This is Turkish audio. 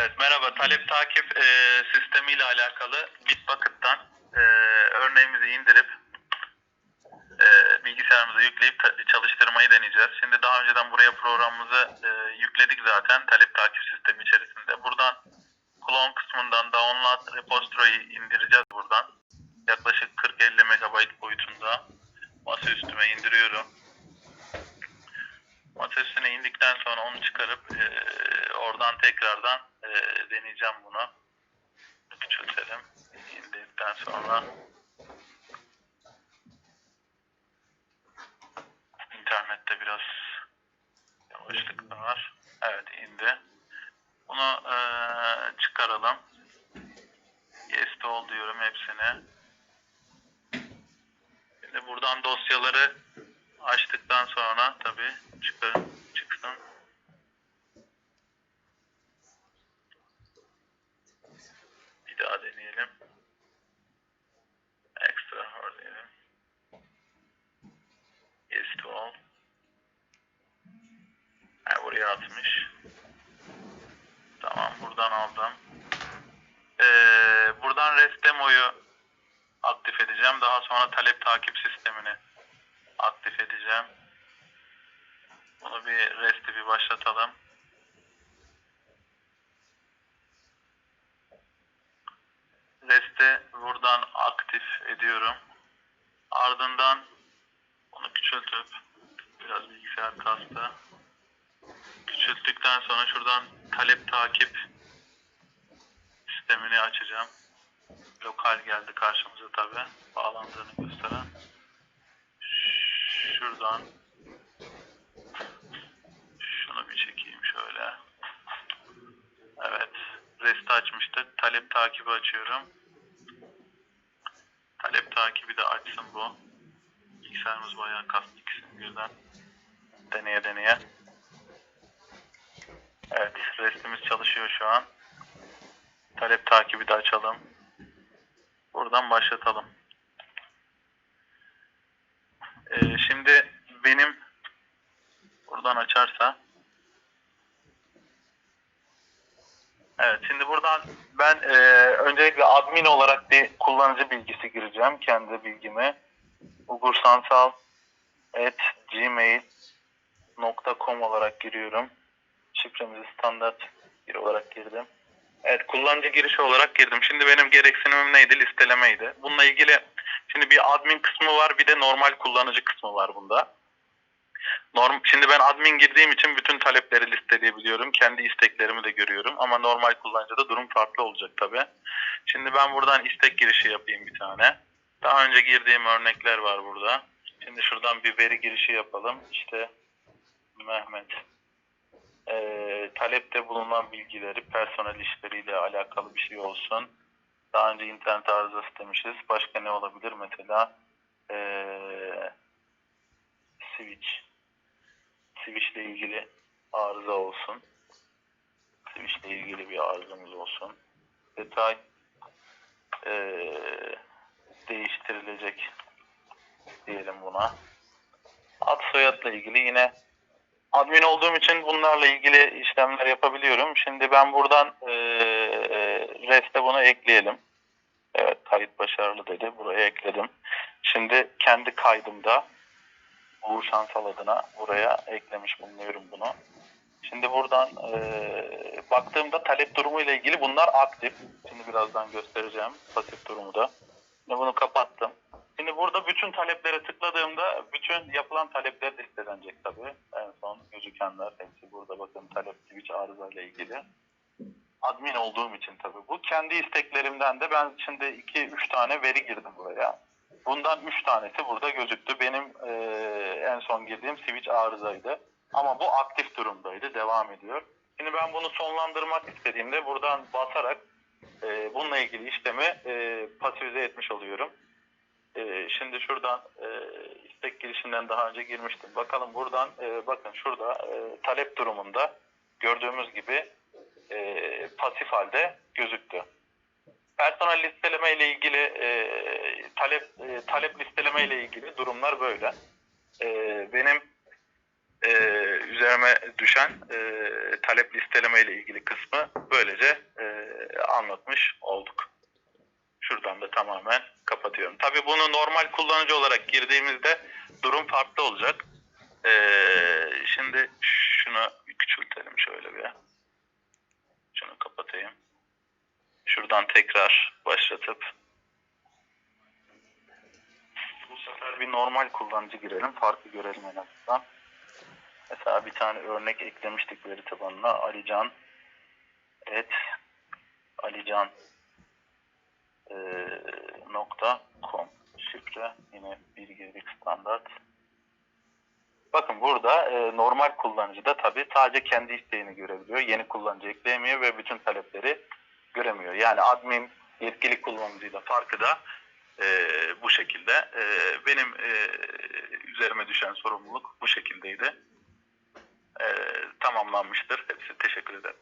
Evet merhaba. Talep takip e, sistemiyle alakalı Bitbucket'tan e, örneğimizi indirip e, bilgisayarımıza yükleyip çalıştırmayı deneyeceğiz. Şimdi daha önceden buraya programımızı e, yükledik zaten talep takip sistemi içerisinde. Buradan clone kısmından download repository'yi indireceğiz buradan. Yaklaşık 40-50 MB boyutunda masa üstüme indiriyorum. Masa üstüne indikten sonra onu çıkarıp eee, oradan tekrardan deneyeceğim bunu. Küçültelim. İndikten sonra internette biraz yavaşlık var. Evet indi. Bunu eee, çıkaralım. Yes to all diyorum hepsine. Şimdi buradan dosyaları açtıktan sonra tabii çıkın, çıksın. Bir daha deneyelim. Extra hard diyelim. Yes to all. Ha, buraya atmış. Tamam buradan aldım. Ee, buradan REST demo'yu aktif edeceğim. Daha sonra talep takip sistemini aktif edeceğim. Bunu bir resti bir başlatalım. Resti buradan aktif ediyorum. Ardından küçültüp biraz bilgisayar kastı. Küçülttükten sonra şuradan talep takip sistemini açacağım. Lokal geldi karşımıza tabi. Bağlandığını gösteren. Şuradan şunu bir çekeyim şöyle. Evet. Rest açmıştık. Talep takibi açıyorum. Talep takibi de açsın bu. Bilgisayarımız bayağı kastı ikisini birden. Deneye deneye. Evet. Restimiz çalışıyor şu an. Talep takibi de açalım. Buradan başlatalım. Ee, şimdi benim buradan açarsa Evet şimdi buradan ben e, öncelikle admin olarak bir kullanıcı bilgisi gireceğim kendi bilgimi. Ugursansal at gmail.com olarak giriyorum. Şifremizi standart bir olarak girdim. Evet kullanıcı girişi olarak girdim. Şimdi benim gereksinimim neydi? Listelemeydi. Bununla ilgili şimdi bir admin kısmı var bir de normal kullanıcı kısmı var bunda. Norm, şimdi ben admin girdiğim için bütün talepleri listeleyebiliyorum. Kendi isteklerimi de görüyorum. Ama normal kullanıcıda durum farklı olacak tabi. Şimdi ben buradan istek girişi yapayım bir tane. Daha önce girdiğim örnekler var burada. Şimdi şuradan bir veri girişi yapalım. İşte Mehmet e, talepte bulunan bilgileri personel işleriyle alakalı bir şey olsun. Daha önce internet arızası demişiz. Başka ne olabilir? Mesela e, switch. Switch ile ilgili arıza olsun. Switch ile ilgili bir arızamız olsun. Detay e, değiştirilecek diyelim buna. Ad soyadla ilgili yine admin olduğum için bunlarla ilgili işlemler yapabiliyorum. Şimdi ben buradan e, REST'e bunu ekleyelim. Evet kayıt başarılı dedi. Buraya ekledim. Şimdi kendi kaydımda Uğur Şansal adına buraya eklemiş bulunuyorum bunu. Şimdi buradan e, baktığımda talep durumu ile ilgili bunlar aktif. Şimdi birazdan göstereceğim pasif durumu da. Şimdi bunu kapattım. Şimdi burada bütün taleplere tıkladığımda bütün yapılan talepler listelenecek tabii. En son gözükenler hepsi burada bakın talep switch arıza ile ilgili. Admin olduğum için tabii bu. Kendi isteklerimden de ben şimdi 2-3 tane veri girdim buraya. Bundan 3 tanesi burada gözüktü. Benim eee, en son girdiğim switch arızaydı. Ama bu aktif durumdaydı. Devam ediyor. Şimdi ben bunu sonlandırmak istediğimde buradan basarak eee, bununla ilgili işlemi eee pasifize etmiş oluyorum. Eee, şimdi şuradan eee, istek girişinden daha önce girmiştim. Bakalım buradan eee, bakın şurada eee, talep durumunda gördüğümüz gibi eee, pasif halde gözüktü. Personel listeleme ile ilgili e, talep e, talep listeleme ile ilgili durumlar böyle. E, benim e, üzerime düşen e, talep listeleme ile ilgili kısmı böylece e, anlatmış olduk. Şuradan da tamamen kapatıyorum. Tabii bunu normal kullanıcı olarak girdiğimizde durum farklı olacak. Ee, şimdi şunu küçültelim şöyle bir. Şunu kapatayım. Şuradan tekrar başlatıp bu sefer bir normal kullanıcı girelim. Farkı görelim en azından. Mesela bir tane örnek eklemiştik veri tabanına. Alican et Alican e, şifre yine bir girdik standart. Bakın burada e, normal kullanıcı da tabii sadece kendi isteğini görebiliyor. Yeni kullanıcı ekleyemiyor ve bütün talepleri göremiyor. Yani admin yetkili kullanıcıyla farkı da e, bu şekilde. E, benim e, üzerime düşen sorumluluk bu şekildeydi. E, tamamlanmıştır. Hepsi teşekkür ederim.